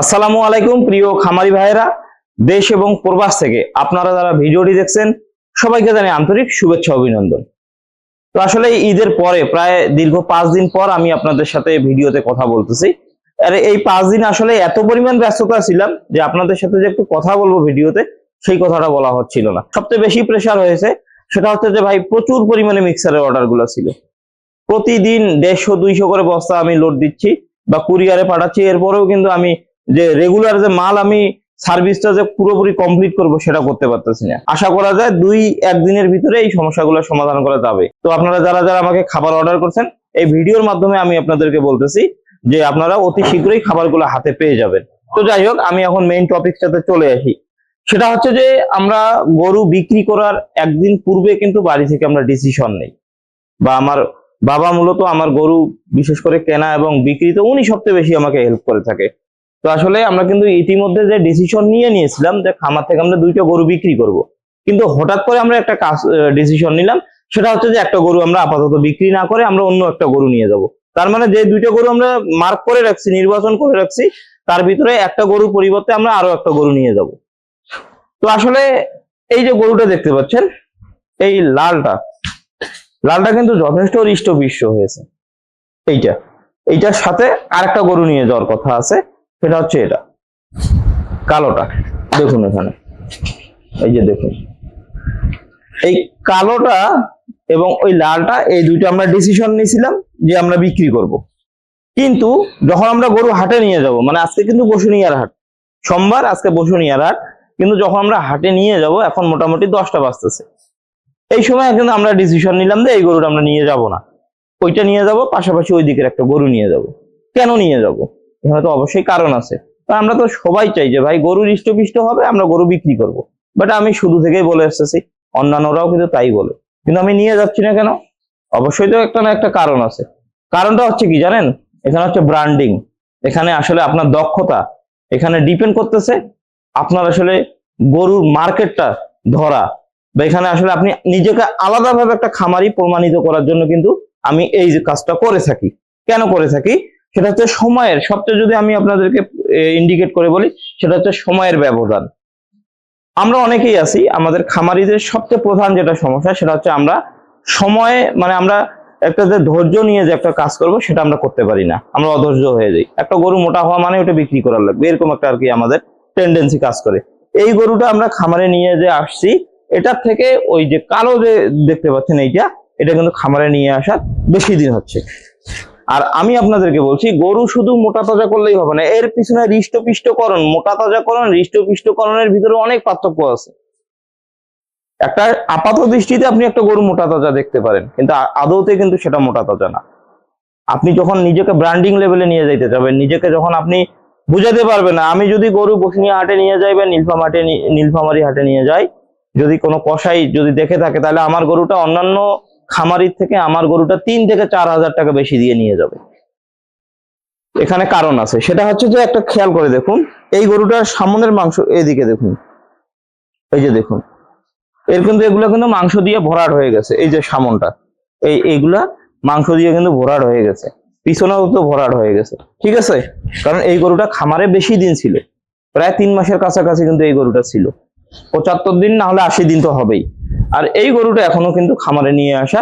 আসসালামু আলাইকুম, প্রিয় খামারি ভাইয়েরা, দেশ এবং প্রবাস থেকে আপনারা যারা ভিডিওটি দেখছেন, সবাইকে জানাই আন্তরিক শুভেচ্ছা অভিনন্দন। তো আসলে ঈদের পরে, প্রায় দীর্ঘ পাঁচ দিন পর আমি আপনাদের সাথে ভিডিওতে কথা বলতেছি। আর এই পাঁচ দিন আসলে এত পরিমাণ ব্যস্ততা ছিলাম যে আপনাদের সাথে যে একটু কথা বলব ভিডিওতে, সেই কথাটা বলা হচ্ছিল না। সবচেয়ে বেশি প্রেশার হয়েছে, সেটা হচ্ছে যে ভাই, প্রচুর পরিমাণে মিক্সারের অর্ডারগুলো ছিল। প্রতিদিন দেড়শো, দুইশো করে বস্তা আমি লোড দিচ্ছি বা কুরিয়ারে পাঠাচ্ছি, এরপরেও কিন্তু আমি যে রেগুলার যে মাল আমি সার্ভিসটা যে পুরোপুরি কমপ্লিট করব সেটা করতে পারতেছি না। আশা করা যায় দুই একদিনের ভিতরে এই সমস্যাগুলো সমাধান করা যাবে। তো আপনারা যারা যারা আমাকে খাবার অর্ডার করছেন, এই ভিডিওর মাধ্যমে আমি আপনাদেরকে বলতেছি যে আপনারা অতি শীঘ্রই খাবারগুলো হাতে পেয়ে যাবেন। তো যাই হোক, আমি এখন মেইন টপিকটাতে চলে আসি। সেটা হচ্ছে যে আমরা গরু বিক্রি করার একদিন পূর্বে কিন্তু বাড়ি থেকে আমরা ডিসিশন নেই। বা আমার বাবা মূলত আমার গরু বিশেষ করে কেনা এবং বিক্রিতে উনি সবচেয়ে বেশি আমাকে হেল্প করে থাকে। তো আসলে আমরা কিন্তু ইতিমধ্যে যে ডিসিশন নিয়ে নিয়েছিলাম যে খামার থেকে আমরা দুইটা গরু বিক্রি করব। কিন্তু হঠাৎ করে আমরা একটা কাজ ডিসিশন নিলাম, সেটা হচ্ছে যে একটা গরু আমরা আপাতত বিক্রি না করে আমরা অন্য একটা গরু নিয়ে যাব। তার মানে যে দুইটা গরু আমরা মার্ক করে রাখছি, নির্বাচন করে রাখছি, তার ভিতরে একটা গরুর পরিবর্তে আমরা আরও একটা গরু নিয়ে যাব। তো আসলে এই যে গরুটা দেখতে পাচ্ছেন, এই লালটা লালটা কিন্তু যথেষ্ট হৃষ্টপুষ্ট হয়েছে। এইটা, এইটার সাথে আরেকটা গরু নিয়ে যাওয়ার কথা আছে। সেটা হচ্ছে এটা। কালোটা। দেখুন এখানে। এই যে দেখুন। এই কালোটা এবং ওই লালটা, এই দুইটা আমরা ডিসিশন নিয়েছিলাম যে আমরা বিক্রি করব। কিন্তু যখন আমরা গরু হাটে নিয়ে যাব মানে আজকে কিন্তু বসুনিয়ার হাট, সোমবার আজকে বসুনিয়ার হাট, কিন্তু যখন আমরা হাটে নিয়ে যাব, এখন মোটামুটি দশটা বাজতেছে। এই সময় কিন্তু আমরা ডিসিশন নিলাম যে এই গরুটা আমরা নিয়ে যাব না। ওইটা নিয়ে যাব, পাশাপাশি ওই দিকের একটা গরু নিয়ে যাব। কেন নিয়ে যাব? এখানে তো অবশ্যই কারণ আছে। তা আমরা তো সবাই চাই যে, ভাই গরু হৃষ্টপুষ্ট হবে, আমরা গরু বিক্রি করব। বাট আমি শুরু থেকেই বলে এসেছি, অন্যান্যরাও কিন্তু তাই বলে। কিন্তু আমি নিয়ে যাচ্ছি না কেন? অবশ্যই তো একটা না একটা কারণ আছে। কারণটা হচ্ছে কি জানেন? এখানে হচ্ছে ব্র্যান্ডিং এখানে আসলে আপনার দক্ষতা। এখানে ডিপেন্ড করতেছে আপনার আসলে গরুর মার্কেটটা ধরা। বা এখানে আসলে আপনি নিজেকে আলাদাভাবে একটা খামারি প্রমাণিত করার জন্য কিন্তু আমি এই কাজটা করে থাকি। কেন করে থাকি? সেটা হচ্ছে সময়ের, সবচেয়ে যদি আমি আপনাদেরকে ইন্ডিকেট করে বলি, সেটা হচ্ছে সময়ের ব্যবধান। আমরা অনেকেই আছি, আমাদের খামারিদের সবচেয়ে প্রধান যেটা সমস্যা, সেটা হচ্ছে আমরা সময়ে মানে আমরা একটা যে ধৈর্য নিয়ে যে একটা কাজ করব, সেটা আমরা করতে পারি না। আমরা অধৈর্য হয়ে যাই। একটা গরু মোটা হওয়া মানে ওটা বিক্রি করার লাগবে, এরকম একটা আর কি আমাদের টেন্ডেন্সি কাজ করে। এই গরুটা আমরা খামারে নিয়ে যে আসছি, এটার থেকে ওই যে কালো যে দেখতে পাচ্ছেন এইটা, এটা কিন্তু খামারে নিয়ে আসার বেশি দিন হচ্ছে। আর আমি আপনাদেরকে বলছি, গরু শুধু মোটা তাজা করলেই হবে না, এর পিছনে হৃষ্টপিষ্টকরণ, মোটা তাজাকরণ হৃষ্টপিষ্টকরণের ভিতরে অনেক পার্থক্য আছে। একটা আপাত দৃষ্টিতে আপনি একটা গরু মোটা তাজা দেখতে পারেন, কিন্তু আদৌতে কিন্তু সেটা মোটা তাজা না। আপনি যখন নিজেকে ব্র্যান্ডিং লেভেলে নিয়ে যাইতে যাবেন, নিজেকে যখন আপনি বুঝাতে পারবেন না, আমি যদি গরু বসিনিয়া হাটে নিয়ে যাই বা নীলফাম হাটে নীলফামারী হাটে নিয়ে যাই, যদি কোনো কষাই যদি দেখে থাকে, তাহলে আমার গরুটা অন্যান্য খামারির থেকে আমার গরুটা তিন থেকে চার হাজার টাকা বেশি দিয়ে নিয়ে যাবে। এখানে কারণ আছে। সেটা হচ্ছে যে একটা খেয়াল করে দেখুন, এই গরুটার সামনের মাংস এদিকে দেখুন। এই যে দেখুন, এর কিন্তু এগুলো কিন্তু মাংস দিয়ে ভরাট হয়ে গেছে। এই যে সামনটা, এই এইগুলা মাংস দিয়ে কিন্তু ভরাট হয়ে গেছে। পিছনেও তো ভরাট হয়ে গেছে। ঠিক আছে? কারণ এই গরুটা খামারে বেশি দিন ছিল। প্রায় তিন মাসের কাছাকাছি কিন্তু এই গরুটা ছিল। পঁচাত্তর দিন না হলে আশি দিন তো হবেই। আর এই গরুটা এখনও কিন্তু খামারে নিয়ে আসা।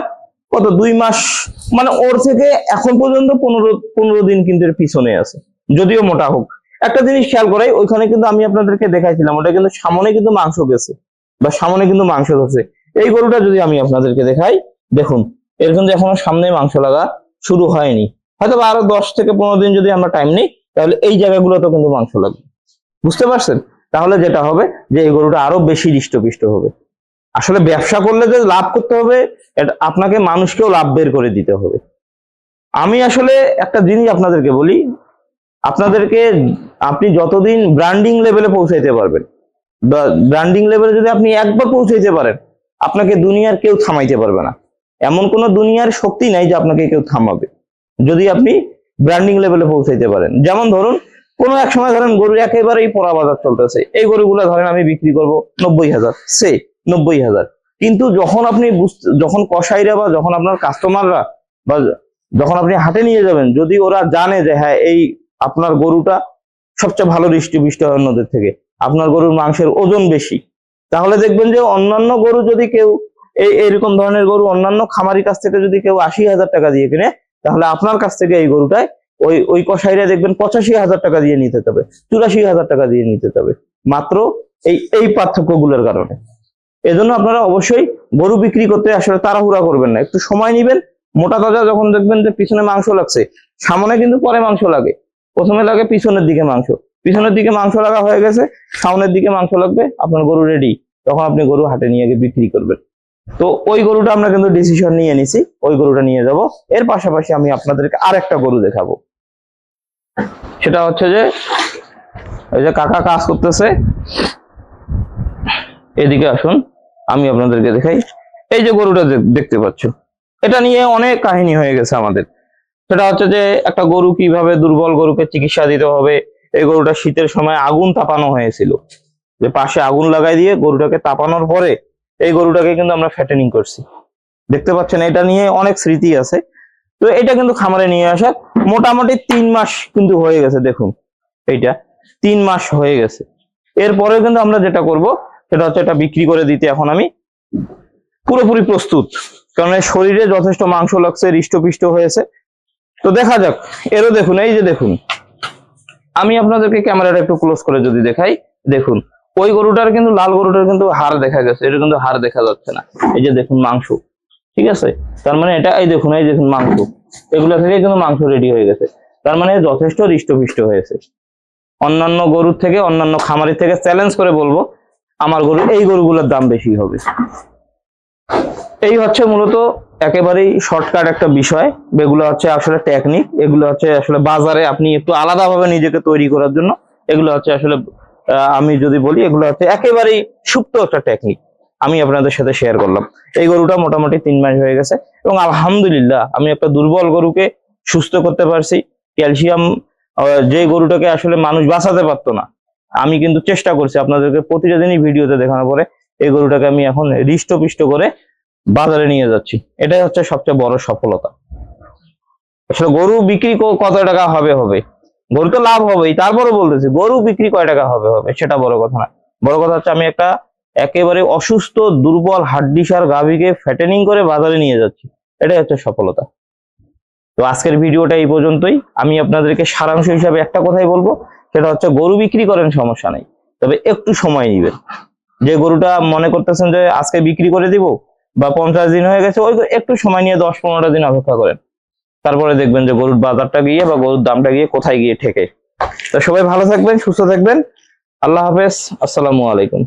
কত দুই মাস মানে ওর থেকে এখন পর্যন্ত পনেরো পনেরো দিন কিন্তু এর পিছনে আছে। যদিও মোটা হোক। একটা জিনিস খেয়াল করাই, ওইখানে কিন্তু আমি আপনাদেরকে দেখাইছিলাম, ওটা কিন্তু সামনে কিন্তু মাংস গেছে বা সামনে কিন্তু মাংস ধরছে এই গরুটা যদি আমি আপনাদেরকে দেখাই, দেখুন, এর কিন্তু এখনও সামনে মাংস লাগা শুরু হয়নি। হয়তো বা আরও দশ থেকে পনেরো দিন যদি আমরা টাইম নিই, তাহলে এই জায়গাগুলোতে কিন্তু মাংস লাগবে। বুঝতে পারছেন? তাহলে যেটা হবে যে এই গরুটা আরও বেশি হৃষ্টপুষ্ট হবে। আসলে ব্যবসা করলে যে লাভ করতে হবে আপনাকে মানুষকেও লাভ বের করে দিতে হবে। আমি আসলে একটা জিনিস আপনাদেরকে বলি, আপনাদেরকে আপনি যতদিন ব্র্যান্ডিং লেভেলে পৌঁছাইতে পারবেন ব্র্যান্ডিং লেভেলে যদি আপনি একবার পৌঁছাইতে পারেন, আপনাকে দুনিয়ার কেউ থামাইতে পারবে না। এমন কোনো দুনিয়ার শক্তি নাই যে আপনাকে কেউ থামাবে। যদি আপনি ব্র্যান্ডিং লেভেলে পৌঁছাইতে পারেন, যেমন ধরুন, কোনো এক সময় ধরেন গরু একেবারেই পড়া বাজার চলতেছে, এই গরুগুলো ধরেন আমি বিক্রি করব নব্বই হাজার সে নব্বই হাজার। কিন্তু যখন আপনি যখন কসাইরা বা যখন আপনার কাস্টমাররা বা যখন আপনি হাটে নিয়ে যাবেন, যদি ওরা জানে যে হ্যাঁ এই আপনার গরুটা সবচেয়ে ভালো হৃষ্টপুষ্ট হয় অন্যদের থেকে, আপনার গরুর মাংসের ওজন বেশি, তাহলে দেখবেন যে অন্যান্য গরু যদি কেউ, এই এরকম ধরনের গরু অন্যান্য খামারি কাছ থেকে যদি কেউ আশি হাজার টাকা দিয়ে কিনে, তাহলে আপনার কাছ থেকে এই গরুটায় ওই ওই কষাইরা দেখবেন পঁচাশি হাজার টাকা দিয়ে নিতে হবে, চুরাশি হাজার টাকা দিয়ে নিতে হবে। মাত্র এই এই পার্থক্যগুলোর কারণে। এজন্য আপনারা অবশ্যই গরু বিক্রি করতে আসলে তাড়াহুড়া করবেন না। একটু সময় নেবেন। মোটা তাজা যখন দেখবেন যে পিছনে মাংস লাগছে, সামনে কিন্তু পরে মাংস লাগে। প্রথমে লাগে পিছনের দিকে মাংস। পিছনের দিকে মাংস লাগা হয়ে গেছে, সামনের দিকে মাংস লাগবে, আপনার গরু রেডি তখন আপনি গরু হাটে নিয়ে গিয়ে বিক্রি করবেন। তো ওই গরুটা আমরা কিন্তু ডিসিশন নিয়ে নিছি, ওই গরুটা নিয়ে যাব। এর পাশাপাশি আমি আপনাদেরকে আর একটা গরু দেখাবো। সেটা হচ্ছে যে, ওই যে কাকা কাজ করতেছে। এদিকে আসুন, আমি আপনাদেরকে দেখাই। এই যে গরুটা দেখতে পাচ্ছ, এটা নিয়ে অনেক কাহিনী হয়ে গেছে আমাদের। সেটা হচ্ছে যে, একটা গরু কীভাবে দুর্বল গরুকে চিকিৎসা দিতে হবে, এই গরুটা শীতের সময় আগুন তাপানো হয়েছিল। যে পাশে আগুন লাগাই দিয়ে গরুটাকে তাপানোর পরে এই গরুটাকে কিন্তু আমরা ফ্যাটেনিং করছি। দেখতে পাচ্ছেন, এটা নিয়ে অনেক স্মৃতি আছে। তো এটা কিন্তু খামারে নিয়ে আসা, মোটামুটি তিন মাস কিন্তু হয়ে গেছে, দেখুন। এইটা তিন মাস হয়ে গেছে। এরপরে কিন্তু আমরা যেটা করব সেটা হচ্ছে এটা বিক্রি করে দিতে এখন আমি পুরোপুরি প্রস্তুত। কারণ শরীরে যথেষ্ট মাংস লাগছে, হৃষ্টপিষ্ট হয়েছে। তো দেখা যাক। এরও দেখুন, এই যে দেখুন। আমি আপনাদেরকে ক্যামেরাটা একটু ক্লোজ করে যদি দেখাই, দেখুন। ওই গরুটার কিন্তু, লাল গরুটার কিন্তু হাড় দেখা গেছে। এটা কিন্তু হাড় দেখা যাচ্ছে না। এই যে দেখুন মাংস। ঠিক আছে? তার মানে এটা, এই দেখুন এই দেখুন মাংস। এগুলো থেকে কিন্তু মাংস রেডি হয়ে গেছে। তার মানে যথেষ্ট হৃষ্টপিষ্ট হয়েছে। অন্যান্য গরুর থেকে, অন্যান্য খামারি থেকে চ্যালেঞ্জ করে বলব আমার গরু, এই গরুগুলোর দাম বেশি হবে। এই হচ্ছে মূলত একেবারেই শর্টকাট একটা বিষয়। এগুলো হচ্ছে আসলে টেকনিক এগুলো হচ্ছে আসলে বাজারে আপনি একটু আলাদাভাবে নিজেকে তৈরি করার জন্য, এগুলো হচ্ছে আসলে আমি যদি বলি, এগুলো হচ্ছে একেবারেই সুপ্ত একটা টেকনিক আমি আপনাদের সাথে শেয়ার করলাম। এই গরুটা মোটামুটি তিন মাস হয়ে গেছে এবং আলহামদুলিল্লাহ আমি একটা দুর্বল গরুকে সুস্থ করতে পারছি। ক্যালসিয়াম যে গরুটাকে আসলে মানুষ বাঁচাতে পারতো না আমি কিন্তু চেষ্টা করছি আপনাদেরকে প্রতিটা দিনই ভিডিওতে দেখানোর পরে এই গরুটাকে আমি এখন হৃষ্টপিষ্ট করে বাজারে নিয়ে যাচ্ছি। এটাই হচ্ছে সবচেয়ে বড় সফলতা। আসলে গরু বিক্রি কত টাকা হবে হবে? গরু তো লাভ হবেই। তারপরে বলতেছি, গরু বিক্রি কয় টাকা হবে হবে? সেটা বড় কথা না। বড় কথা হচ্ছে আমি একটা একেবারে অসুস্থ, দুর্বল, হাড্ডিসার গাভীকে ফ্যাটেনিং করে বাজারে নিয়ে যাচ্ছি। এটাই হচ্ছে সফলতা। তো আজকের ভিডিওটা এই পর্যন্তই। আমি আপনাদেরকে সারাংশ হিসাবে একটা কথাই বলব সেটা হচ্ছে গরু বিক্রি করেন, সমস্যা নেই। তবে একটু সময় নিবেন। যে গরুটা মনে করতেছেন যে আজকে বিক্রি করে দিব বা পঞ্চাশ দিন হয়ে গেছে, ওই একটু সময় নিয়ে দশ পনেরোটা দিন অপেক্ষা করেন। তারপরে দেখবেন যে গরুর বাজারটা গিয়ে বা গরুর দামটা গিয়ে কোথায় গিয়ে ঠেকে। তো সবাই ভালো থাকবেন, সুস্থ থাকবেন। আল্লাহ হাফেজ। আসসালামু আলাইকুম।